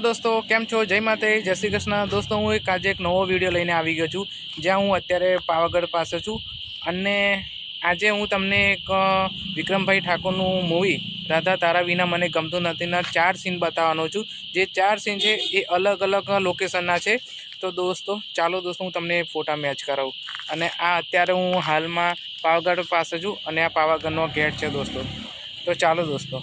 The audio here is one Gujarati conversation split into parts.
દોસ્તો, કેમ છો? જય માતે જય શ્રી કૃષ્ણ. દોસ્તો, હું એક આજે એક નવો વીડિયો લઈને આવી ગયો છું, જ્યાં હું અત્યારે પાવાગઢ પાસે છું. અને આજે હું તમને એક વિક્રમભાઈ ઠાકોરનું મૂવી રાધા તારા વિના મને ગમતું નથીના ચાર સીન બતાવવાનો છું. જે ચાર સીન છે, એ અલગ અલગ લોકેશનના છે. તો દોસ્તો, ચાલો દોસ્તો, હું તમને ફોટા મેચ કરાવું. અને આ અત્યારે હું હાલમાં પાવાગઢ પાસે છું, અને આ પાવાગઢનો ગેટ છે દોસ્તો. તો ચાલો દોસ્તો.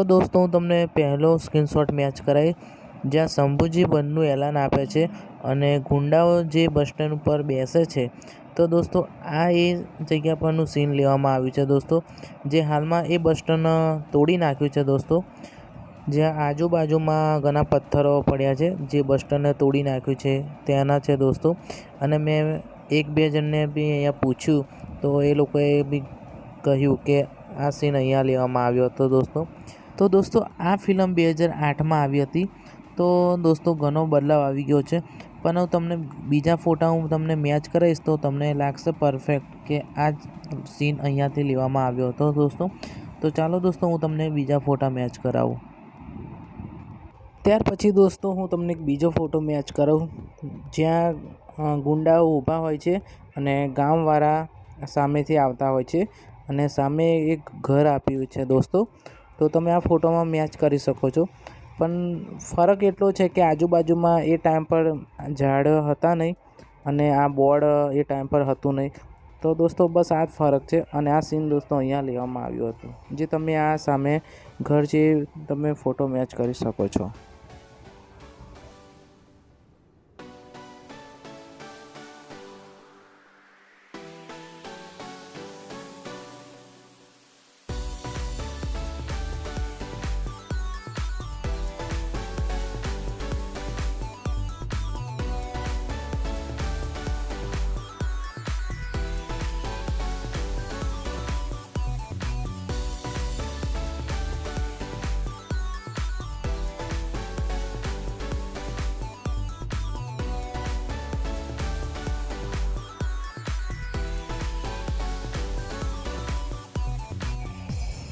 તો દોસ્તો, હું તમને પહેલો સ્ક્રીનશોટ મેચ કરાવી જ્યાં શંભુજી બંધનું એલાન આપે છે અને ગુંડાઓ જે બસ સ્ટેન્ડ ઉપર બેસે છે. તો દોસ્તો, આ એ જગ્યા પરનું સીન લેવામાં આવ્યું છે દોસ્તો, જે હાલમાં એ બસ સ્ટેન્ડ તોડી નાખ્યું છે દોસ્તો. જ્યાં આજુબાજુમાં ઘણા પથ્થરો પડ્યા છે, જે બસ સ્ટેન્ડને તોડી નાખ્યું છે, ત્યાંના છે દોસ્તો. અને મેં એક બે જણને બી અહીંયા પૂછ્યું, તો એ લોકોએ બી કહ્યું કે આ સીન અહીંયા લેવામાં આવ્યો હતો દોસ્તો. તો દોસ્તો, આ ફિલ્મ બે હજાર આઠમાં આવી હતી. તો દોસ્તો, ઘણો બદલાવ આવી ગયો છે. પણ હું તમને બીજા ફોટા હું તમને મેચ કરાવીશ તો તમને લાગશે પરફેક્ટ કે આ જ સીન અહીંયાથી લેવામાં આવ્યો હતો દોસ્તો. તો ચાલો દોસ્તો, હું તમને બીજા ફોટા મેચ કરાવું. ત્યાર પછી દોસ્તો, હું તમને એક બીજો ફોટો મેચ કરાવું. જ્યાં ગુંડાઓ ઊભા હોય છે અને ગામવાળા સામેથી આવતા હોય છે અને સામે એક ઘર આપ્યું છે દોસ્તો. તો તમે આ ફોટોમાં મેચ કરી શકો છો. પણ ફરક એટલો છે કે આજુબાજુમાં એ ટાઈમ પર ઝાડ હતા નહીં અને આ બોર્ડ એ ટાઈમ પર હતું નહીં. તો દોસ્તો, બસ આ જ ફરક છે અને આ સીન દોસ્તો અહીંયા લેવામાં આવ્યું હતું, જે તમે આ સામે ઘર જે તમે ફોટો મેચ કરી શકો છો.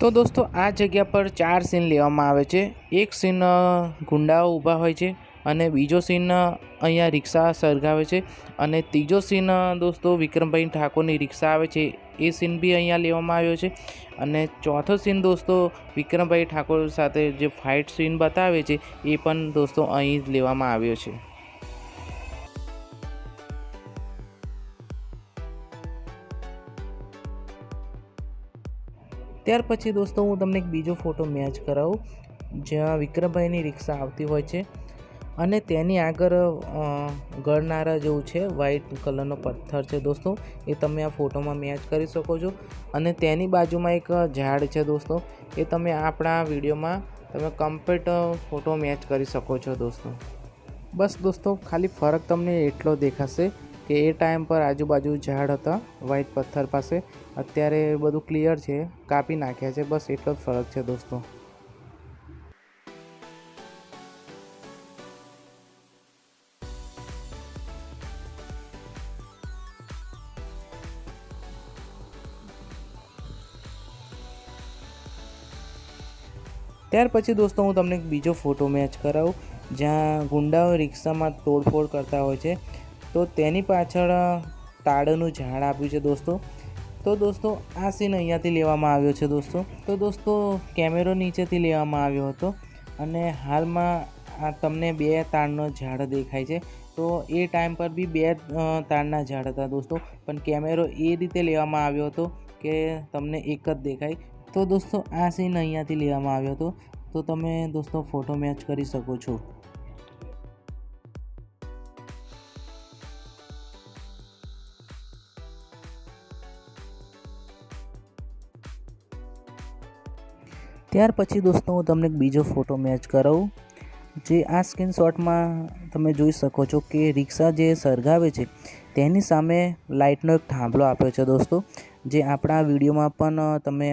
તો દોસ્તો, આ જગ્યા પર ચાર સીન લેવામાં આવે છે. એક સીન ગુંડાઓ ઊભા હોય છે અને બીજો સીન અહીંયા રિક્ષા સળગાવે છે અને ત્રીજો સીન દોસ્તો, વિક્રમભાઈ ઠાકોરની રિક્ષા આવે છે. એ સીન બી અહીંયા લેવામાં આવ્યો છે. અને ચોથો સીન દોસ્તો, વિક્રમભાઈ ઠાકોર સાથે જે ફાઇટ સીન બતાવે છે એ પણ દોસ્તો અહીં જ લેવામાં આવ્યો છે. ત્યાર પછી દોસ્તો હું તમને એક બીજો ફોટો મેચ કરાવું, જ્યાં વિક્રમભાઈની રિક્ષા આવતી હોય છે અને તેની આગળ ગળનારા જેવું છે વ્હાઈટ કલરનો પથ્થર છે દોસ્તો. એ તમે આ ફોટોમાં મેચ કરી શકો છો. અને તેની બાજુમાં એક ઝાડ છે દોસ્તો. એ તમે આપણા વિડીયોમાં તમે કમ્પ્લીટ ફોટો મેચ કરી શકો છો દોસ્તો. બસ દોસ્તો, ખાલી ફરક તમને એટલો દેખાશે કે એ ટાઈમ પર આજુબાજુ ઝાડ હતા વ્હાઈટ પથ્થર પાસે. અત્યારે બધું ક્લિયર છે, કાપી નાખ્યા છે, બસ એટલો જ ફરક છે દોસ્તો. ત્યાર પછી દોસ્તો હું તમને બીજો ફોટો મેચ કરાવું, જ્યાં ગુંડાઓ રિક્ષામાં તોડફોડ કરતા હોય છે. તો તેની પાછળ તાડનું ઝાડ આપ્યું છે દોસ્તો. તો દોસ્તો, આ સીન અહીંયાથી લેવામાં આવ્યો છે દોસ્તો. તો દોસ્તો, કેમેરો નીચેથી લેવામાં આવ્યો હતો અને હાલમાં, આ તમને બે તાડનો ઝાડ દેખાય છે. તો એ ટાઈમ પર બી બે તાડના ઝાડ હતા દોસ્તો. પણ કેમેરો એ રીતે લેવામાં આવ્યો હતો કે તમને એક જ દેખાય. તો દોસ્તો, આ સીન અહીંયાથી લેવામાં આવ્યો હતો. તો તમે દોસ્તો, ફોટો મેચ કરી શકો છો. ત્યાર પછી દોસ્તો, હું તમને બીજો ફોટો મેચ કરાવું. જે આ સ્ક્રીનશોટમાં તમે જોઈ શકો છો કે રિક્ષા જે સળગાવે છે, તેની સામે લાઇટનો એક થાંભલો આપ્યો છે દોસ્તો, જે આપણા વિડીયોમાં પણ તમે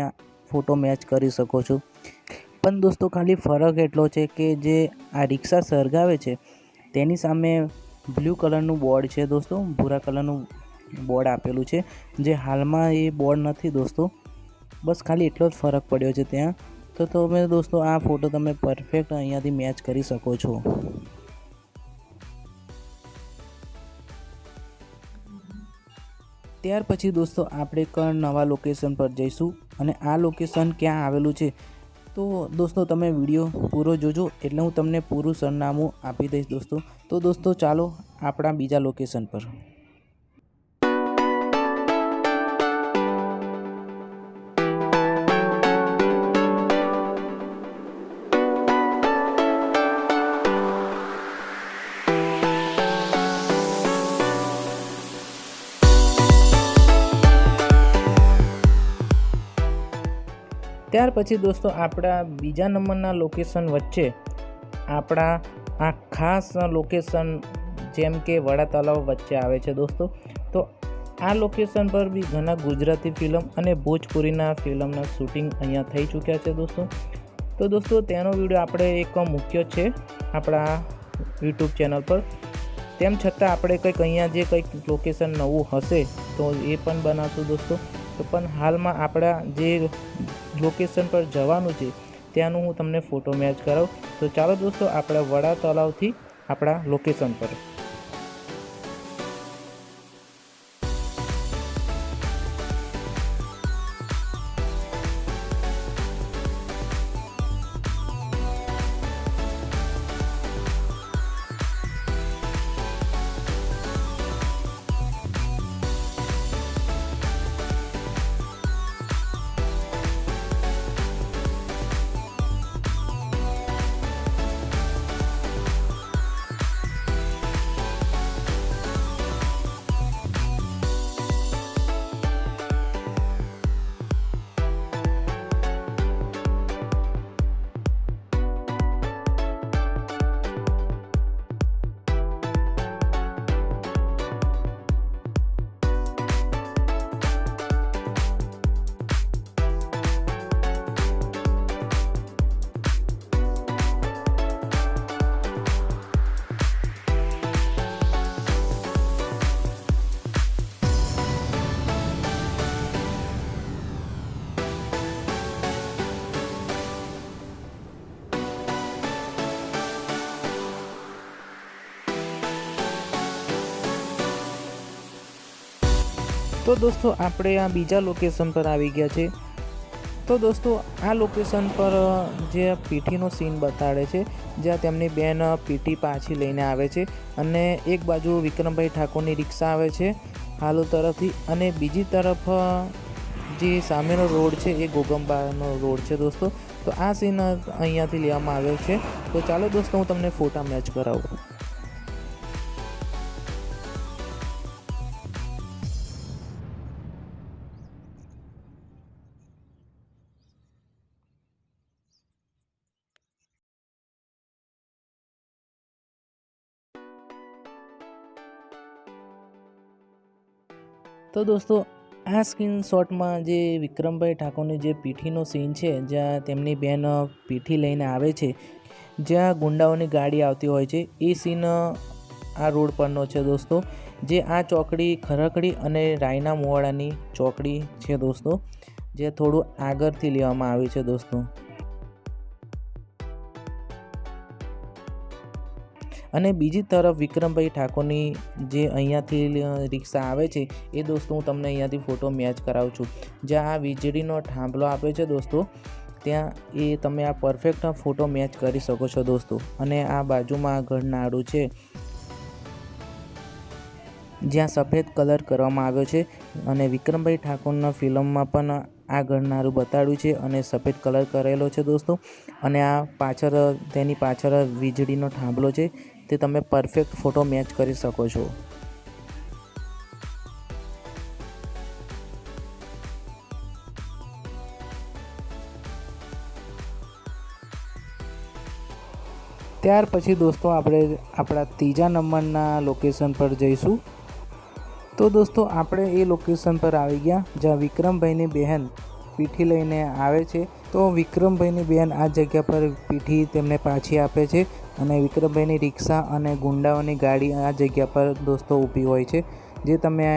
ફોટો મેચ કરી શકો છો. પણ દોસ્તો, ખાલી ફરક એટલો છે કે જે આ રિક્ષા સળગાવે છે, તેની સામે બ્લુ કલરનું બોર્ડ છે દોસ્તો, ભૂરા કલરનું બોર્ડ આપેલું છે, જે હાલમાં એ બોર્ડ નથી દોસ્તો. બસ ખાલી એટલો જ ફરક પડ્યો છે ત્યાં. તો તમે દોસ્તો, આ ફોટો તમે પરફેક્ટ અહીંયાથી મેચ કરી શકો છો. ત્યાર પછી દોસ્તો, આપણે કણ નવા લોકેશન પર જઈશું અને આ લોકેશન ક્યાં આવેલું છે. તો દોસ્તો, તમે વીડિયો પૂરો જોજો, એટલે હું તમને પૂરું સરનામું આપી દઈશ દોસ્તો. તો દોસ્તો, ચાલો આપણા બીજા લોકેશન પર. ત્યાર પછી દોસ્તો આપણા બીજા નંબરના લોકેશન વચ્ચે આપણા આ ખાસ લોકેશન જેમ કે વડા તલાવ વચ્ચે આવે છે દોસ્તો. તો આ લોકેશન પર બી ઘણા ગુજરાતી ફિલ્મ અને ભોજપુરીના ફિલ્મના શૂટિંગ અહીંયા થઈ ચૂક્યા છે દોસ્તો. તો દોસ્તો તેનો વીડિયો આપણે એક મૂક્યો છે આપણા યુટ્યુબ ચેનલ પર. તેમ છતાં આપણે કંઈક અહીંયા જે કંઈક લોકેશન નવું હશે તો એ પણ બનાવશું દોસ્તો. તો પણ હાલમાં આપણા જે લોકેશન પર જવાનું છે, ત્યાંનું હું તમને ફોટો મેચ કરાવું. તો ચાલો દોસ્તો, આપણા વડા તળાવથી આપણા લોકેશન પર. તો દોસ્તો આપણે આ બીજા લોકેશન પર આવી ગયા છે. તો દોસ્તો આ લોકેશન પર જે પીઠીનો સીન બતાડે છે, જ્યાં તેમની બેન પીઠી પાછી લઈને આવે છે અને એક બાજુ વિક્રમભાઈ ઠાકોરની રિક્ષા આવે છે હાલો તરફથી અને બીજી તરફ જે સામેનો રોડ છે એ ગોગંબાનો રોડ છે દોસ્તો. તો આ સીન અહીંયાથી લેવામાં આવ્યો છે. તો ચાલો દોસ્તો હું તમને ફોટા મેચ કરાવું. તો દોસ્તો, આ સ્ક્રીનશોટમાં જે વિક્રમભાઈ ઠાકોરની જે પીઠીનો સીન છે, જ્યાં તેમની બેન પીઠી લઈને આવે છે, જ્યાં ગુંડાઓની ગાડી આવતી હોય છે, એ સીન આ રોડ પરનો છે દોસ્તો. જે આ ચોકડી ખરકડી અને રાયના મોવાડાની ચોકડી છે દોસ્તો, જે થોડું આગળથી લેવામાં આવી છે દોસ્તો. અને બીજી તરફ વિક્રમભાઈ ઠાકોરની જે અહીંયાથી રિક્ષા આવે છે, એ દોસ્તો હું તમને અહીંયાથી ફોટો મેચ કરાવું છું. જ્યાં આ વીજળીનો થાંભલો આપ્યો છે દોસ્તો, ત્યાં એ તમે આ પરફેક્ટ ફોટો મેચ કરી શકો છો દોસ્તો. અને આ બાજુમાં ઘરનાળું છે, જ્યાં સફેદ કલર કરવામાં આવ્યો છે. અને વિક્રમભાઈ ઠાકોરના ફિલ્મમાં પણ આ ગણનારું બતાડ્યું છે અને સફેદ કલર કરેલો છે દોસ્તો. અને આ પાછળ, તેની પાછળ વીજળીનો થાંભલો છે. તે તમે પરફેક્ટ ફોટો મેચ કરી શકો છો. ત્યાર પછી દોસ્તો આપણે આપણા ત્રીજા નંબરના લોકેશન પર જઈશું. તો દોસ્તો આપણે એ લોકેશન પર આવી ગયા, જ્યાં વિક્રમભાઈની બહેન પીઠી લઈને આવે છે. તો વિક્રમભાઈની બહેન આ જગ્યા પર પીઠી તેમને પાછી આપે છે અને વિક્રમભાઈની રિક્ષા અને ગુંડાઓની ગાડી આ જગ્યા પર દોસ્તો ઊભી હોય છે, જે તમે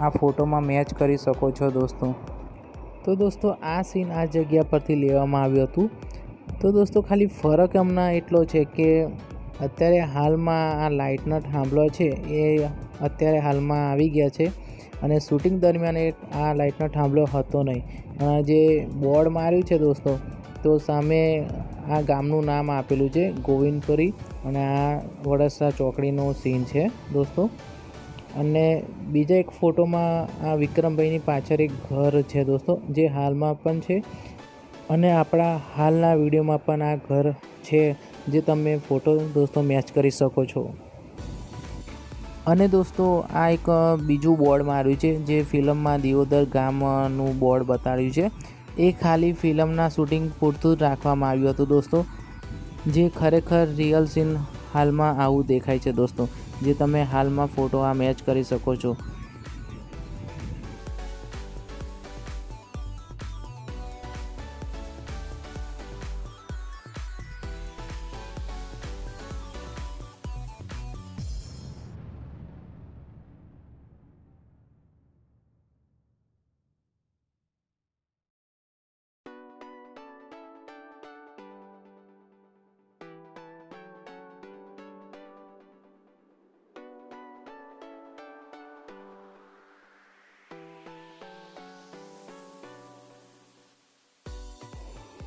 આ ફોટોમાં મેચ કરી શકો છો દોસ્તો. તો દોસ્તો આ સીન આ જગ્યા પરથી લેવામાં આવ્યું હતું. તો દોસ્તો ખાલી ફરક હમણાં એટલો છે કે અત્યારે હાલમાં આ લાઇટનો થાંભલો છે એ અત્યારે હાલમાં આવી ગયા છે અને શૂટિંગ દરમિયાન આ લાઇટનો થાંભલો હતો નહીં. જે બોર્ડ માર્યું છે દોસ્તો, તો સામે આ ગામનું નામ આપેલું છે ગોવિંદપુરી અને આ વડસરા ચોકડીનો સીન છે દોસ્તો. અને બીજા એક ફોટોમાં આ વિક્રમભાઈની પાછળ એક ઘર છે દોસ્તો, જે હાલમાં પણ છે. અને આપણા હાલના વિડીયોમાં પણ આ ઘર છે, જે તમે ફોટો દોસ્તો મેચ કરી શકો છો. અને દોસ્તો, આ એક બીજું બોર્ડ માર્યું છે, જે ફિલ્મમાં દિયોદર ગામનું બોર્ડ બતાડ્યું છે. એ ખાલી ફિલ્મના શૂટિંગ પૂરતું જ રાખવામાં આવ્યું હતું દોસ્તો. જે ખરેખર રિયલ સીન હાલમાં આવું દેખાય છે દોસ્તો. જે તમે હાલમાં ફોટો આ મેચ કરી શકો છો.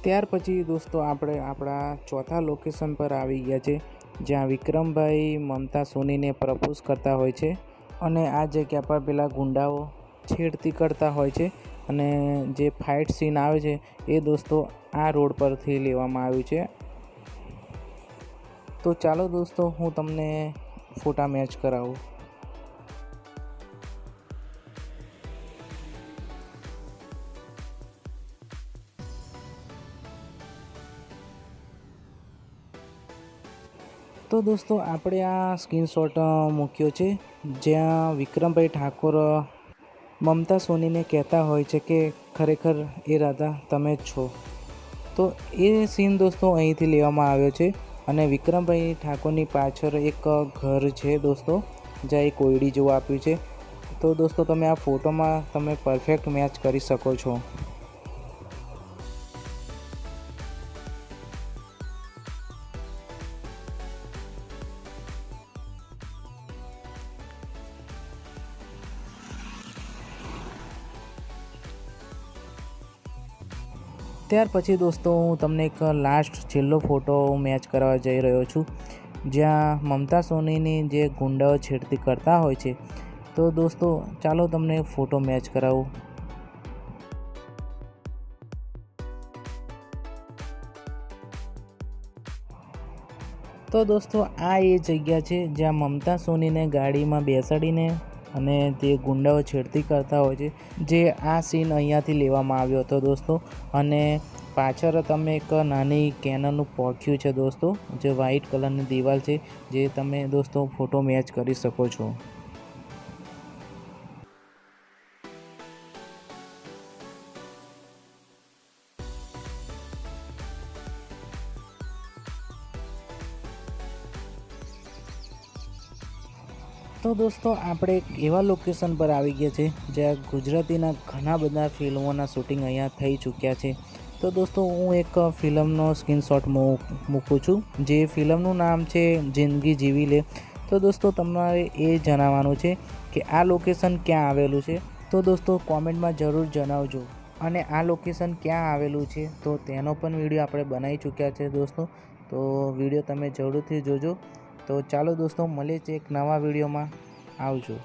ત્યાર પછી દોસ્તો આપણે આપણા ચોથા લોકેશન પર આવી ગયા છે, જ્યાં વિક્રમભાઈ મમતા સોનીને પ્રપોઝ કરતા હોય છે અને આ જગ્યા પર પેલા ગુંડાઓ છેડતી કરતા હોય છે અને જે ફાઇટ સીન આવે છે એ દોસ્તો આ રોડ પરથી લેવામાં આવ્યું છે. તો ચાલો દોસ્તો હું તમને ફોટા મેચ કરાવું. તો દોસ્તો, આપણે આ સ્ક્રીનશોટ મૂક્યો છે, જ્યાં વિક્રમભાઈ ઠાકોર મમતા સોનીને કહેતા હોય છે કે, ખરેખર એ રાધા, તમે જ છો. તો એ સીન દોસ્તો અહીંથી લેવામાં આવ્યો છે અને વિક્રમભાઈ ઠાકોરની પાછળ એક ઘર છે દોસ્તો, જ્યાં એક કોયડી જેવું આપ્યું છે. તો દોસ્તો, તમે આ ફોટોમાં તમે પરફેક્ટ મેચ કરી શકો છો. ત્યાર પછી દોસ્તો, હું તમને એક લાસ્ટ છેલ્લો ફોટો મેચ કરવા જઈ રહ્યો છું, જ્યાં મમતા સોનીની જે ગુંડાઓ છેડતી કરતા હોય છે. તો દોસ્તો, ચાલો તમને ફોટો મેચ કરાવું. તો દોસ્તો, આ એ જગ્યા છે જ્યાં મમતા સોનીને ગાડીમાં બેસાડીને અને તે ગુંડાઓ છેડતી કરતા હોય છે. જે આ સીન અહીંયાથી લેવામાં આવ્યો હતો દોસ્તો. અને પાછળ તમે એક નાની કેનરનું પોખ્યું છે દોસ્તો. જે વ્હાઈટ કલરની દિવાલ છે. જે તમે દોસ્તો ફોટો મેચ કરી શકો છો. દોસ્તો, આપણે એક એવા લોકેશન પર આવી ગયા છે, જ્યાં ગુજરાતીના ઘણા બધા ફિલ્મોના શૂટિંગ અહીંયા થઈ ચૂક્યા છે. તો દોસ્તો, હું એક ફિલ્મનો સ્ક્રીનશોટ મૂકું છું, જે ફિલ્મનું નામ છે જિંદગી જીવી લે. તો દોસ્તો, તમારે એ જણાવવાનું છે કે આ લોકેશન ક્યાં આવેલું છે? તો દોસ્તો, કોમેન્ટમાં જરૂર જણાવજો. અને આ લોકેશન ક્યાં આવેલું છે? તો તેનો પણ વીડિયો આપણે બનાવી ચૂક્યા છે દોસ્તો. તો વીડિયો તમે જરૂરથી જોજો. તો ચાલો દોસ્તો મળીએ છે એક નવા વિડીયોમાં. આવજો.